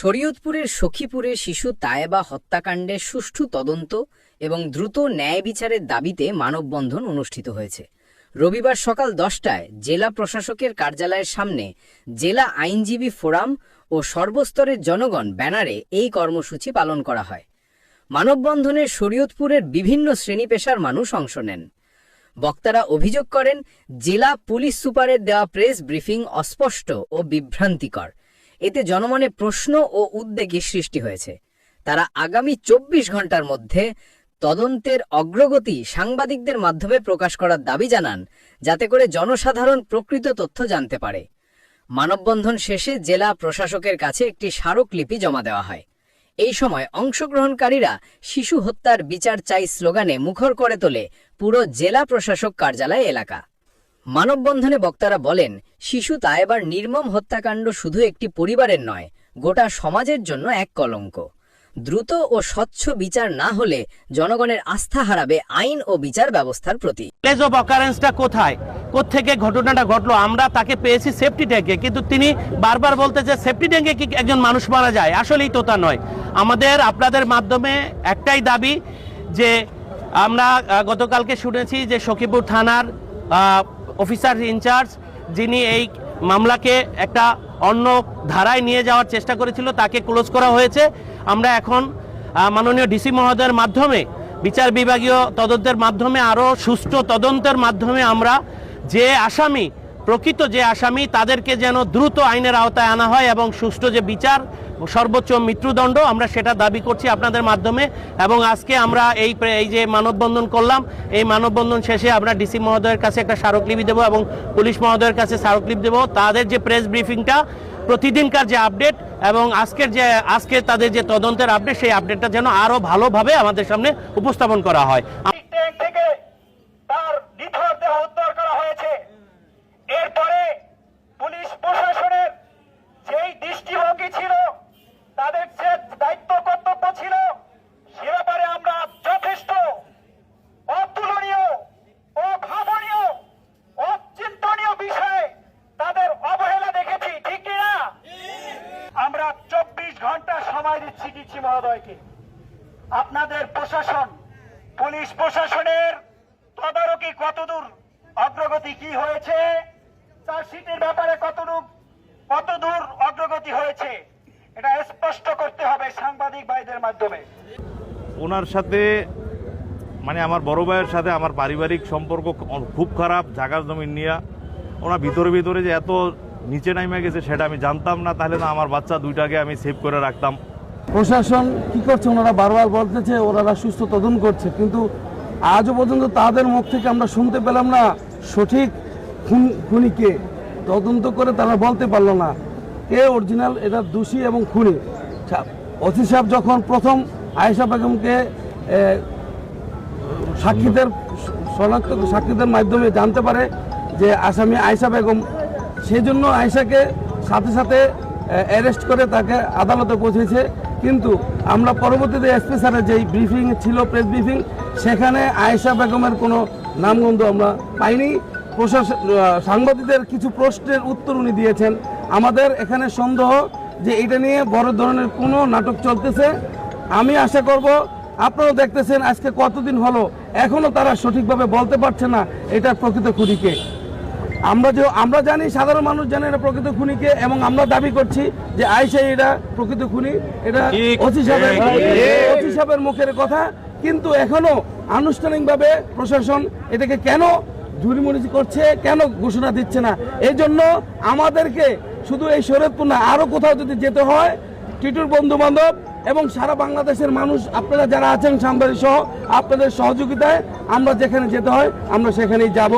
শরীয়তপুরের সখীপুরে শিশু তায়েবা হত্যাকাণ্ডের সুষ্ঠু তদন্ত এবং দ্রুত ন্যায় বিচারের দাবিতে মানববন্ধন অনুষ্ঠিত হয়েছে। রবিবার সকাল দশটায় জেলা প্রশাসকের কার্যালয়ের সামনে জেলা আইনজীবী ফোরাম ও সর্বস্তরের জনগণ ব্যানারে এই কর্মসূচি পালন করা হয়। মানববন্ধনে শরীয়তপুরের বিভিন্ন শ্রেণি পেশার মানুষ অংশ নেন। বক্তারা অভিযোগ করেন, জেলা পুলিশ সুপারের দেওয়া প্রেস ব্রিফিং অস্পষ্ট ও বিভ্রান্তিকর। এতে জনমনে প্রশ্ন ও উদ্বেগের সৃষ্টি হয়েছে। তারা আগামী চব্বিশ ঘণ্টার মধ্যে তদন্তের অগ্রগতি সাংবাদিকদের মাধ্যমে প্রকাশ করার দাবি জানান, যাতে করে জনসাধারণ প্রকৃত তথ্য জানতে পারে। মানববন্ধন শেষে জেলা প্রশাসকের কাছে একটি স্মারকলিপি জমা দেওয়া হয়। এই সময় অংশগ্রহণকারীরা শিশু হত্যার বিচার চাই স্লোগানে মুখর করে তোলে পুরো জেলা প্রশাসক কার্যালয় এলাকা। মানববন্ধনে বক্তারা বলেন, শিশু তায়েবার নির্মম হত্যাকাণ্ড শুধু একটি পরিবারের নয়, গোটা সমাজের জন্য এক কলঙ্ক। দ্রুত ও স্বচ্ছ বিচার না হলে জনগণের আস্থা হারাবে আইন ও বিচার ব্যবস্থার প্রতি। প্লেস অফ অকারেন্সটা কোথায়? কোত্থেকে ঘটনাটা ঘটলো? আমরা তাকে পেয়েছি সেফটি ট্যাঙ্কে কিন্তু তিনি বারবার বলতে যে সেফটি ট্যাঙ্কে কি একজন মানুষ মারা যায়, আসলেই তো তা নয়। আমাদের, আপনাদের মাধ্যমে একটাই দাবি যে আমরা গতকালকে শুনেছি যে সখীপুর থানার অফিসার ইনচার্জ যিনি এই মামলাকে একটা অন্য ধারায় নিয়ে যাওয়ার চেষ্টা করেছিল, তাকে ক্লোজ করা হয়েছে। আমরা এখন মাননীয় ডিসি মহোদয়ের মাধ্যমে, বিচার বিভাগীয় তদন্তের মাধ্যমে, আরও সুষ্ঠু তদন্তের মাধ্যমে আমরা যে আসামি, প্রকৃত যে আসামি, তাদেরকে যেন দ্রুত আইনের আওতায় আনা হয় এবং সুষ্ঠু যে বিচার সর্বোচ্চ মৃত্যুদণ্ড আমরা সেটা দাবি করছি আপনাদের মাধ্যমে এবং আজকে আমরা এই এই যে মানববন্ধন করলাম, এই মানববন্ধন শেষে আমরা ডিসি মহোদয়ের কাছে একটা স্মারকলিপি দেবো এবং পুলিশ মহোদয়ের কাছে স্মারকলিপি দেবো। তাদের যে প্রেস ব্রিফিংটা, প্রতিদিনকার যে আপডেট এবং আজকের যে আজকে তাদের যে তদন্তের আপডেট, সেই আপডেটটা যেন আরও ভালোভাবে আমাদের সামনে উপস্থাপন করা হয় ট্যাঙ্ক থেকে তার নিথর দেহ উদ্ধার করা হয়েছে এরপরে পুলিশ প্রশাসনের যেই দৃষ্টিভঙ্গি ছিল তাদের যে দায়িত্ব কর্তব্য ছিল সে ব্যাপারে আমরা যথেষ্ট অতুলনীয় অভাবনীয় অচিন্তনীয় বিষয়ে তাদের অবহেলা দেখেছি ঠিক কিনা আমরা চব্বিশ ঘণ্টা সময় দিচ্ছি দিচ্ছি মহোদয়কে। আপনাদের প্রশাসন, পুলিশ প্রশাসনের তদারকি কতদূর, অগ্রগতি কি হয়েছে চার্জশিটের ব্যাপারে কতদূর কতদূর অগ্রগতি হয়েছে, এটা স্পষ্ট করতে হবে সাংবাদিক ভাইদের মাধ্যমে। ওনার সাথে মানে আমার বড় ভাইয়ের সাথে আমার পারিবারিক সম্পর্ক খুব খারাপ জাগার জমিন নিয়ে। ওনার ভিতরে ভিতরে যে এত নিচে নাইমে গেছে, সেটা আমি জানতাম না, তাহলে না আমার বাচ্চা দুইটাকে আমি সেভ করে রাখতাম। প্রশাসন কি করছে? ওনারা বারবার বলতেছে, ওনারা সুস্থ তদন্ত করছে, কিন্তু আজও পর্যন্ত তাদের মুখ থেকে আমরা শুনতে পেলাম না সঠিক খুন খুনিকে। তদন্ত করে তারা বলতে পারল না কে অরিজিনাল, এটা দোষী এবং খুনি। ওসি সাহেব যখন প্রথম আয়েশা বেগমকে সাক্ষীদের, শনাক্ত সাক্ষীদের মাধ্যমে জানতে পারে যে আসামি আয়েশা বেগম সেই জন্য আয়েশাকে সাথে সাথে অ্যারেস্ট করে তাকে আদালতে পৌঁছেছে। কিন্তু আমরা পরবর্তীতে এসপি স্যারের যেই ব্রিফিং ছিল প্রেস ব্রিফিং সেখানে আয়েশা বেগমের কোনো নামগন্ধ আমরা পাইনি। প্রশাসন সাংবাদিকদের কিছু প্রশ্নের উত্তর উনি দিয়েছেন। আমাদের এখানে সন্দেহ যে এটা নিয়ে বড় ধরনের কোনো নাটক চলতেছে। আমি আশা করব আপনারা দেখতেছেন আজকে কতদিন হলো। এখনও তারা সঠিকভাবে বলতে পারছে না এটা প্রকৃত খুনিকে আমরা যে আমরা জানি সাধারণ মানুষ জানে এটা প্রকৃত খুনিকে এবং আমরা দাবি করছি যে আইসা এটা প্রকৃত খুনি এটা ওসি সাহেবের। ওসি সাহেবের মুখের কথা। কিন্তু এখনও আনুষ্ঠানিকভাবে প্রশাসন এটাকে কেন ঝুড়িমুড়ি করছে কেন ঘোষণা দিচ্ছে না? এই জন্য আমাদেরকে শুধু এই শরীয়তপুর না আরও কোথাও যদি যেতে হয় টিটুর বন্ধু বান্ধব এবং সারা বাংলাদেশের মানুষ আপনারা যারা আছেন সাংবাদিক সহ আপনাদের সহযোগিতায় আমরা যেখানে যেতে হয় আমরা সেখানেই যাব।